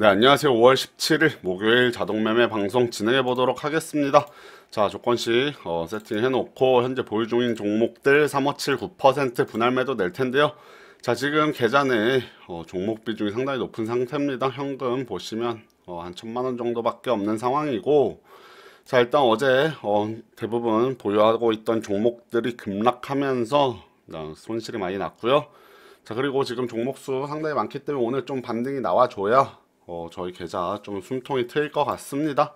네, 안녕하세요. 5월 17일 목요일 자동매매 방송 진행해 보도록 하겠습니다. 자, 조건씩 어, 세팅해 놓고 현재 보유 중인 종목들 357.9% 분할 매도 낼 텐데요. 자, 지금 계좌 내 어, 종목 비중이 상당히 높은 상태입니다. 현금 보시면 어, 한 천만 원 정도밖에 없는 상황이고 자, 일단 어제 어, 대부분 보유하고 있던 종목들이 급락하면서 어, 손실이 많이 났고요. 자, 그리고 지금 종목수 상당히 많기 때문에 오늘 좀 반등이 나와줘야 어, 저희 계좌 좀 숨통이 트일 것 같습니다.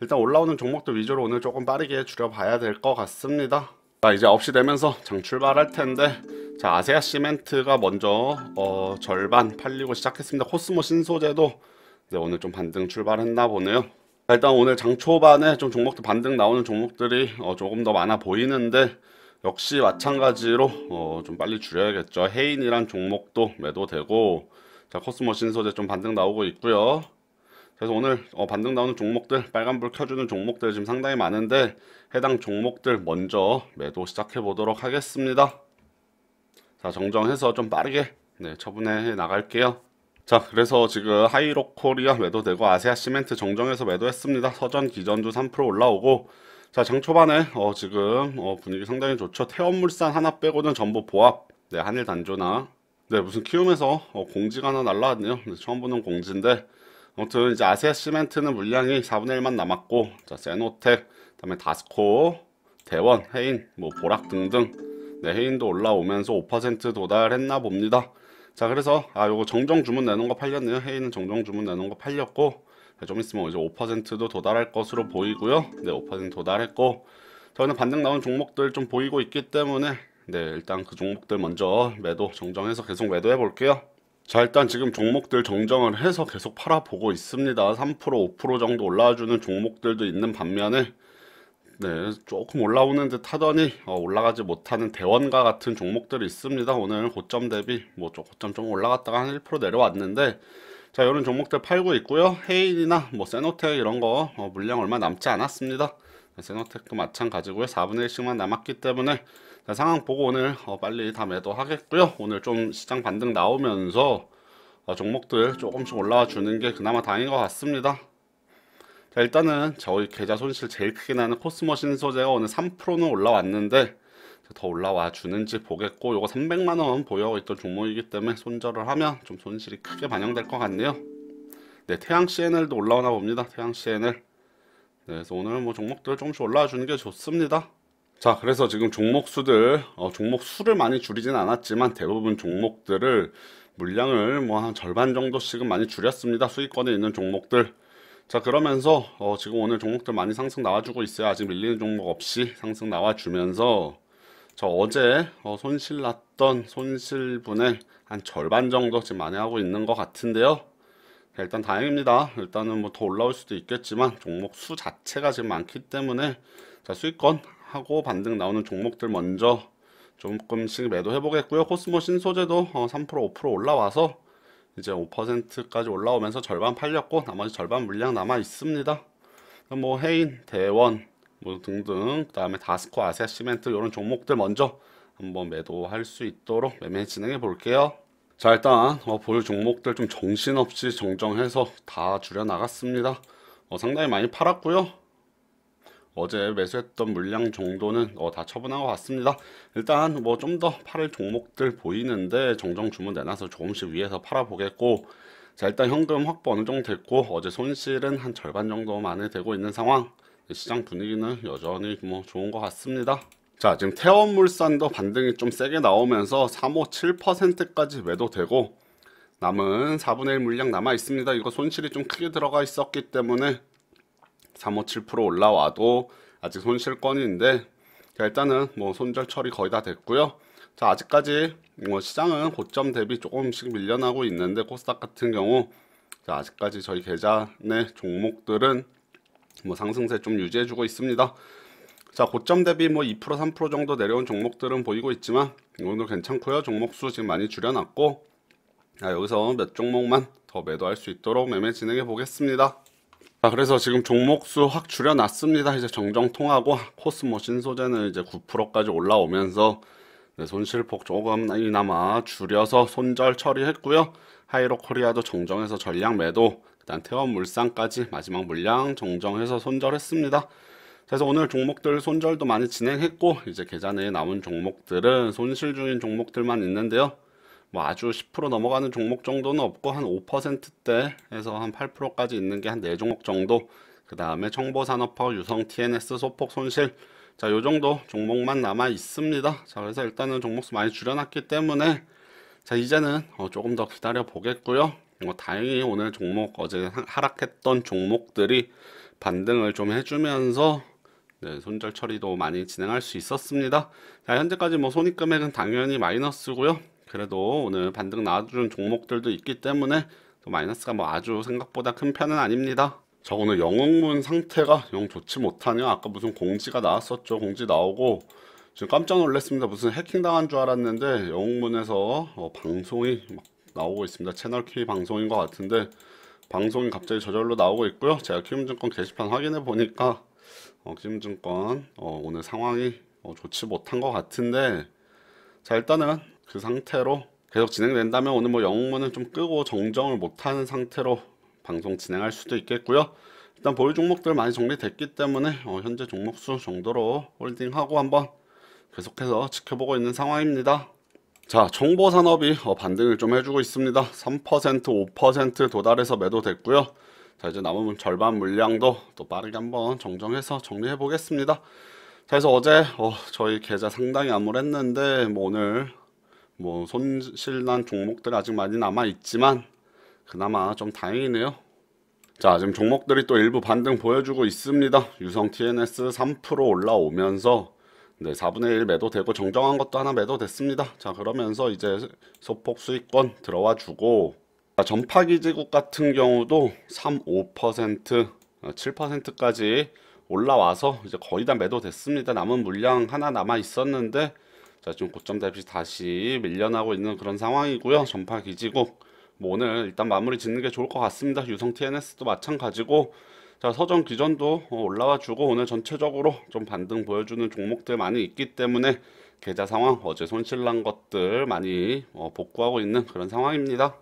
일단 올라오는 종목들 위주로 오늘 조금 빠르게 줄여봐야 될 것 같습니다. 자, 이제 9시 되면서 장 출발할 텐데 자, 아세아 시멘트가 먼저 어, 절반 팔리고 시작했습니다. 코스모 신소재도 네, 오늘 좀 반등 출발했나 보네요. 자, 일단 오늘 장 초반에 좀 종목들 반등 나오는 종목들이 어, 조금 더 많아 보이는데 역시 마찬가지로 어, 좀 빨리 줄여야겠죠. 해인이란 종목도 매도되고 자, 코스모 신소재 좀 반등 나오고 있고요. 그래서 오늘 어, 반등 나오는 종목들, 빨간불 켜주는 종목들 지금 상당히 많은데 해당 종목들 먼저 매도 시작해 보도록 하겠습니다. 자, 정정해서 좀 빠르게 네, 처분해 나갈게요. 자, 그래서 지금 하이로 코리아 매도되고 아세아 시멘트 정정해서 매도했습니다. 서전 기전주 3% 올라오고 자, 장 초반에 어, 지금 어, 분위기 상당히 좋죠. 태원물산 하나 빼고는 전부 보합. 네, 한일 단조나 네, 무슨 키움에서 어, 공지가 하나 날라왔네요. 네, 처음 보는 공지인데 아무튼 이제 아세아 시멘트는 물량이 4분의 1만 남았고 자, 세노텍, 그다음에 다스코, 대원, 해인, 뭐 보락 등등 네, 해인도 올라오면서 5% 도달했나 봅니다. 자, 그래서 아, 요거 정정 주문 내는 거 팔렸네요. 해인은 정정 주문 내는 거 팔렸고 네, 좀 있으면 이제 5%도 도달할 것으로 보이고요. 네, 5% 도달했고 저는 반등 나온 종목들 좀 보이고 있기 때문에 네, 일단 그 종목들 먼저 매도 정정해서 계속 매도해 볼게요. 자, 일단 지금 종목들 정정을 해서 계속 팔아보고 있습니다. 3% 5% 정도 올라와주는 종목들도 있는 반면에 네, 조금 올라오는 듯 하더니 어, 올라가지 못하는 대원과 같은 종목들이 있습니다. 오늘 고점 대비 뭐 고점 좀 올라갔다가 한 1% 내려왔는데 자, 이런 종목들 팔고 있고요. 헤인이나 뭐 세노텍 이런 거 어, 물량 얼마 남지 않았습니다. 세노텍도 마찬가지고요. 4분의 1씩만 남았기 때문에 상황 보고 오늘 어, 빨리 다 매도하겠고요. 오늘 좀 시장 반등 나오면서 어, 종목들 조금씩 올라와 주는 게 그나마 다행인 것 같습니다. 자, 일단은 저희 계좌 손실 제일 크게 나는 코스모 신소재가 오늘 3%는 올라왔는데 더 올라와 주는지 보겠고 요거 300만 원 보유하고 있던 종목이기 때문에 손절을 하면 좀 손실이 크게 반영될 것 같네요. 네, 태양 CNL도 올라오나 봅니다. 태양 CNL. 네, 그래서 오늘 뭐 종목들 조금씩 올라와 주는 게 좋습니다. 자, 그래서 지금 종목 수들, 어, 종목 수를 많이 줄이진 않았지만 대부분 종목들을 물량을 뭐 한 절반 정도씩은 많이 줄였습니다. 수익권에 있는 종목들. 자, 그러면서 어, 지금 오늘 종목들 많이 상승 나와주고 있어요. 아직 밀리는 종목 없이 상승 나와주면서 저 어제 어, 손실 났던 손실분의 한 절반 정도 지금 만회하고 있는 것 같은데요. 자, 일단 다행입니다. 일단은 뭐 더 올라올 수도 있겠지만 종목 수 자체가 지금 많기 때문에 자, 수익권 하고 반등 나오는 종목들 먼저 조금씩 매도해 보겠고요. 코스모 신소재도 어, 3% 5% 올라와서 이제 5%까지 올라오면서 절반 팔렸고 나머지 절반 물량 남아 있습니다. 뭐 해인, 대원 뭐 등등 그다음에 다스코, 아세아 시멘트 이런 종목들 먼저 한번 매도할 수 있도록 매매 진행해 볼게요. 자 일단 어, 보유 종목들 좀 정신없이 정정해서 다 줄여 나갔습니다. 어, 상당히 많이 팔았고요. 어제 매수했던 물량 정도는 어, 다 처분한 것 같습니다. 일단 뭐 좀 더 팔을 종목들 보이는데 정정 주문 내놔서 조금씩 위에서 팔아보겠고 자 일단 현금 확보 어느 정도 됐고 어제 손실은 한 절반 정도 만에 되고 있는 상황 시장 분위기는 여전히 뭐 좋은 것 같습니다. 자 지금 태원물산도 반등이 좀 세게 나오면서 357%까지 매도되고 남은 4분의 1 물량 남아 있습니다. 이거 손실이 좀 크게 들어가 있었기 때문에 357% 올라와도 아직 손실권인데 자, 일단은 뭐 손절 처리 거의 다 됐고요. 자 아직까지 뭐 시장은 고점 대비 조금씩 밀려나고 있는데 코스닥 같은 경우 자 아직까지 저희 계좌 내 종목들은 뭐 상승세 좀 유지해주고 있습니다. 자 고점 대비 뭐 2% 3% 정도 내려온 종목들은 보이고 있지만 오늘 괜찮고요. 종목 수 지금 많이 줄여놨고 자, 여기서 몇 종목만 더 매도할 수 있도록 매매 진행해 보겠습니다. 자, 그래서 지금 종목수 확 줄여놨습니다. 이제 정정 통하고 코스모 신 소재는 이제 9%까지 올라오면서 네, 손실폭 조금이나마 줄여서 손절 처리했고요. 하이로 코리아도 정정해서 전량 매도, 일단 태원 물산까지 마지막 물량 정정해서 손절했습니다. 그래서 오늘 종목들 손절도 많이 진행했고 이제 계좌 내에 남은 종목들은 손실 중인 종목들만 있는데요. 뭐 아주 10% 넘어가는 종목 정도는 없고 한 5%대에서 한 8%까지 있는 게 한 4종목 정도. 그 다음에 청보산업화, 유성, TNS, 소폭 손실. 자, 요 정도 종목만 남아 있습니다. 자, 그래서 일단은 종목수 많이 줄여놨기 때문에 자, 이제는 어, 조금 더 기다려 보겠고요. 뭐 다행히 오늘 종목 어제 하락했던 종목들이 반등을 좀 해주면서 네, 손절 처리도 많이 진행할 수 있었습니다. 자, 현재까지 뭐 손익 금액은 당연히 마이너스고요. 그래도 오늘 반등 나와준 종목들도 있기 때문에 마이너스가 뭐 아주 생각보다 큰 편은 아닙니다. 저 오늘 영웅문 상태가 영 좋지 못하냐? 아까 무슨 공지가 나왔었죠. 공지 나오고 지금 깜짝 놀랐습니다. 무슨 해킹 당한 줄 알았는데 영웅문에서 어, 방송이 막 나오고 있습니다. 채널 키 방송인 것 같은데 방송이 갑자기 저절로 나오고 있고요. 제가 키움증권 게시판 확인해 보니까 어, 키움증권 어, 오늘 상황이 어, 좋지 못한 것 같은데 자 일단은 그 상태로 계속 진행된다면 오늘 뭐 영웅문은 좀 끄고 정정을 못하는 상태로 방송 진행할 수도 있겠고요. 일단 보유 종목들 많이 정리됐기 때문에 어, 현재 종목 수 정도로 홀딩하고 한번 계속해서 지켜보고 있는 상황입니다. 자, 정보 산업이 어, 반등을 좀 해주고 있습니다. 3% 5% 도달해서 매도됐고요. 자, 이제 남은 절반 물량도 또 빠르게 한번 정정해서 정리해 보겠습니다. 자, 그래서 어제 어, 저희 계좌 상당히 암울했는데 뭐 오늘 뭐 손실난 종목들 아직 많이 남아 있지만 그나마 좀 다행이네요. 자, 지금 종목들이 또 일부 반등 보여주고 있습니다. 유성 TNS 3% 올라오면서 네, 4분의 1 매도되고 정정한 것도 하나 매도됐습니다. 자, 그러면서 이제 소폭 수익권 들어와 주고 자, 전파기지국 같은 경우도 3, 5%, 7%까지 올라와서 이제 거의 다 매도됐습니다. 남은 물량 하나 남아 있었는데 자, 지금 고점 대비 다시 밀려나고 있는 그런 상황이고요. 전파 기지국 뭐 오늘 일단 마무리 짓는 게 좋을 것 같습니다. 유성 TNS도 마찬가지고 자 서전 기전도 어, 올라와 주고 오늘 전체적으로 좀 반등 보여주는 종목들 많이 있기 때문에 계좌 상황 어제 손실난 것들 많이 어, 복구하고 있는 그런 상황입니다.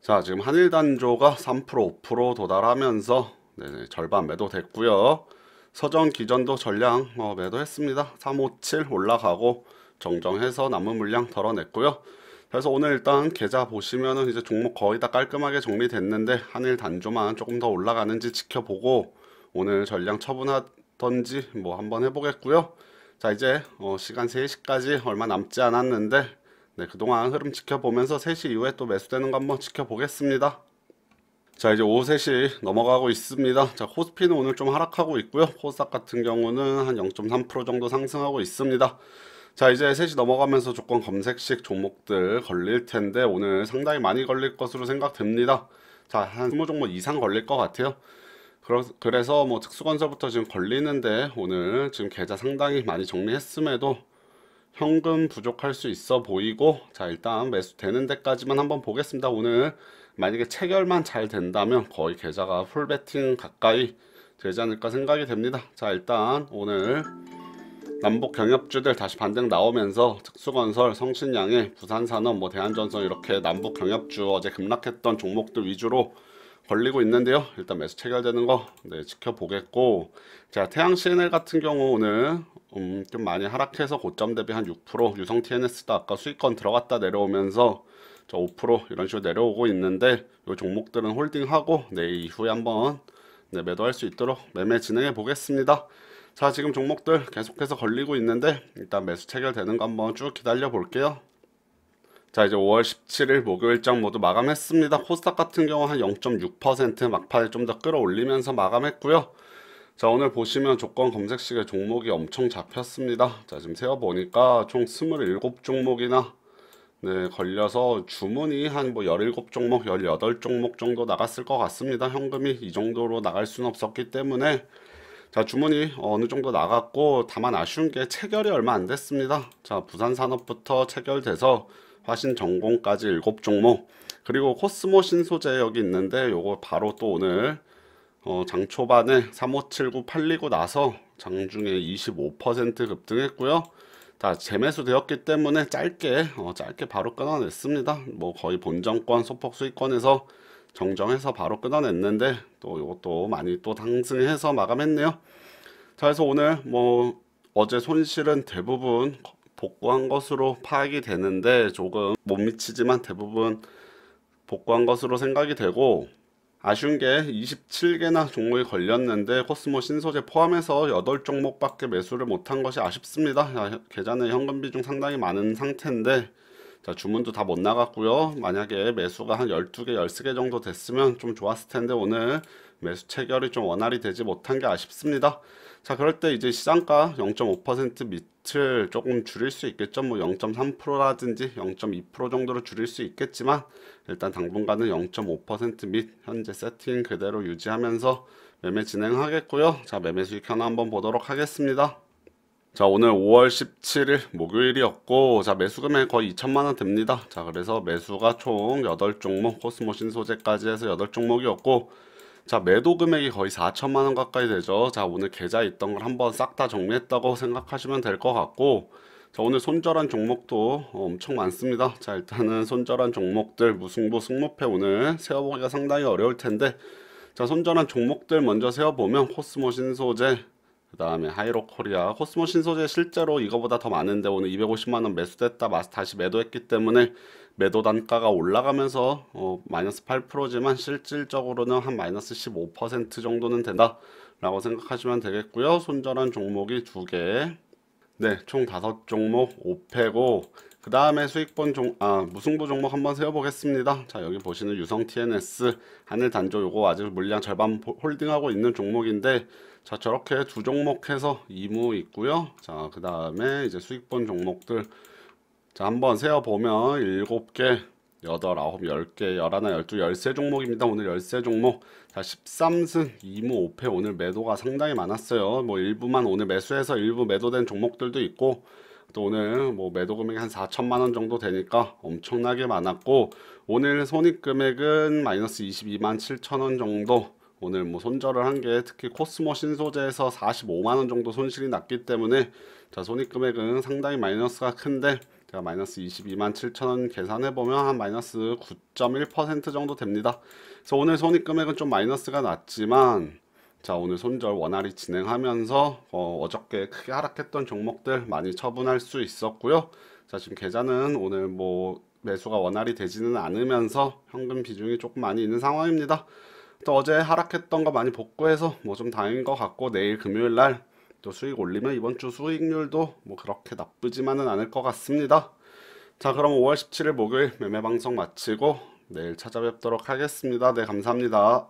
자 지금 한일 단조가 3% 5% 도달하면서 네네, 절반 매도됐고요. 서전 기전도 전량 어, 매도했습니다. 357 올라가고 정정해서 남은 물량 덜어냈고요. 그래서 오늘 일단 계좌 보시면은 이제 종목 거의 다 깔끔하게 정리됐는데 한일 단조만 조금 더 올라가는지 지켜보고 오늘 전량 처분하던지 뭐 한번 해보겠고요. 자 이제 어 시간 3시까지 얼마 남지 않았는데 네, 그동안 흐름 지켜보면서 3시 이후에 또 매수되는 거 한번 지켜보겠습니다. 자 이제 오후 3시 넘어가고 있습니다. 자 코스피는 오늘 좀 하락하고 있고요. 코스닥 같은 경우는 한 0.3% 정도 상승하고 있습니다. 자 이제 3시 넘어가면서 조건 검색식 종목들 걸릴 텐데 오늘 상당히 많이 걸릴 것으로 생각됩니다. 자한 20종목 이상 걸릴 것 같아요. 그래서 뭐 특수건설부터 지금 걸리는데 오늘 지금 계좌 상당히 많이 정리했음에도 현금 부족할 수 있어 보이고 자 일단 매수 되는 데까지만 한번 보겠습니다. 오늘 만약에 체결만 잘 된다면 거의 계좌가 풀배팅 가까이 되지 않을까 생각이 됩니다. 자 일단 오늘 남북 경협주들 다시 반등 나오면서 특수건설, 성신양해, 부산산업, 뭐 대한전선 이렇게 남북 경협주 어제 급락했던 종목들 위주로 걸리고 있는데요. 일단 매수 체결되는 거 네, 지켜보겠고 자 태양 CNL 같은 경우 오늘 음, 좀 많이 하락해서 고점 대비 한 6% 유성 TNS도 아까 수익권 들어갔다 내려오면서 저 5% 이런 식으로 내려오고 있는데 이 종목들은 홀딩하고 내 네, 이후에 한번 네, 매도할 수 있도록 매매 진행해 보겠습니다. 자 지금 종목들 계속해서 걸리고 있는데 일단 매수 체결되는 거 한번 쭉 기다려 볼게요. 자 이제 5월 17일 목요일장 모두 마감했습니다. 코스닥 같은 경우 한 0.6% 막판에 좀 더 끌어올리면서 마감했고요. 자 오늘 보시면 조건 검색식에 종목이 엄청 잡혔습니다. 자 지금 세어보니까 총 27종목이나 네, 걸려서 주문이 한 뭐 17종목, 18종목 정도 나갔을 것 같습니다. 현금이 이 정도로 나갈 수는 없었기 때문에 자 주문이 어느 정도 나갔고 다만 아쉬운 게 체결이 얼마 안 됐습니다. 자 부산산업부터 체결돼서 화신전공까지 7종목 그리고 코스모 신소재 여기 있는데 요거 바로 또 오늘 어, 장 초반에 3579 팔리고 나서 장중에 25% 급등했고요. 다 재매수 되었기 때문에 짧게 어, 짧게 바로 끊어냈습니다. 뭐 거의 본정권 소폭 수익권에서 정정해서 바로 끊어냈는데 또 이것도 많이 또 상승해서 마감했네요. 자, 그래서 오늘 뭐 어제 손실은 대부분 복구한 것으로 파악이 되는데 조금 못 미치지만 대부분 복구한 것으로 생각이 되고 아쉬운 게 27개나 종목이 걸렸는데 코스모 신소재 포함해서 8종목밖에 매수를 못한 것이 아쉽습니다. 야, 계좌내 현금 비중 상당히 많은 상태인데 자, 주문도 다 못 나갔고요. 만약에 매수가 한 12개, 13개 정도 됐으면 좀 좋았을 텐데 오늘 매수 체결이 좀 원활히 되지 못한 게 아쉽습니다. 자, 그럴 때 이제 시장가 0.5% 밑을 조금 줄일 수 있겠죠. 뭐 0.3%라든지 0.2% 정도로 줄일 수 있겠지만 일단 당분간은 0.5%및 현재 세팅 그대로 유지하면서 매매 진행하겠고요. 자, 매매 수익 현황 한번 보도록 하겠습니다. 자, 오늘 5월 17일 목요일이었고, 자, 매수 금액 거의 2천만 원 됩니다. 자, 그래서 매수가 총 8종목, 코스모 신소재까지 해서 8종목이었고, 자, 매도 금액이 거의 4천만 원 가까이 되죠. 자, 오늘 계좌에 있던 걸 한번 싹 다 정리했다고 생각하시면 될 것 같고, 자, 오늘 손절한 종목도 엄청 많습니다. 자, 일단은 손절한 종목들 무승부 승무패 오늘 세어보기가 상당히 어려울 텐데, 자, 손절한 종목들 먼저 세어보면 코스모 신소재, 그 다음에 하이로 코리아, 코스모 신소재 실제로 이거보다 더 많은데 오늘 250만 원 매수됐다 마스 다시 매도했기 때문에 매도 단가가 올라가면서 어, 마이너스 8%지만 실질적으로는 한 마이너스 15% 정도는 된다 라고 생각하시면 되겠고요. 손절한 종목이 두 개, 네, 총 다섯 종목 5패고 그 다음에 수익본 종, 아, 무승부 종목 한번 세어보겠습니다. 자, 여기 보시는 유성 TNS, 하늘 단조 요거 아직 물량 절반 홀딩하고 있는 종목인데, 자, 저렇게 두 종목 해서 2무 있고요. 자, 그 다음에 이제 수익본 종목들, 자, 한번 세어보면 7개, 8, 9, 10개, 11, 12, 13 종목입니다. 오늘 13 종목. 자, 13승 2무 5패 오늘 매도가 상당히 많았어요. 뭐 일부만 오늘 매수해서 일부 매도된 종목들도 있고, 또 오늘 뭐 매도 금액이 한 4천만 원 정도 되니까 엄청나게 많았고 오늘 손익 금액은 마이너스 22만 7천 원 정도 오늘 뭐 손절을 한 게 특히 코스모 신소재에서 45만 원 정도 손실이 났기 때문에 자 손익 금액은 상당히 마이너스가 큰데 제가 마이너스 22만 7천 원 계산해 보면 한 마이너스 9.1% 정도 됩니다. 그래서 오늘 손익 금액은 좀 마이너스가 났지만 자 오늘 손절 원활히 진행하면서 어, 어저께 크게 하락했던 종목들 많이 처분할 수 있었고요. 자 지금 계좌는 오늘 뭐 매수가 원활히 되지는 않으면서 현금 비중이 조금 많이 있는 상황입니다. 또 어제 하락했던 거 많이 복구해서 뭐 좀 다행인 것 같고 내일 금요일 날 또 수익 올리면 이번 주 수익률도 뭐 그렇게 나쁘지만은 않을 것 같습니다. 자 그럼 5월 17일 목요일 매매 방송 마치고 내일 찾아뵙도록 하겠습니다. 네 감사합니다.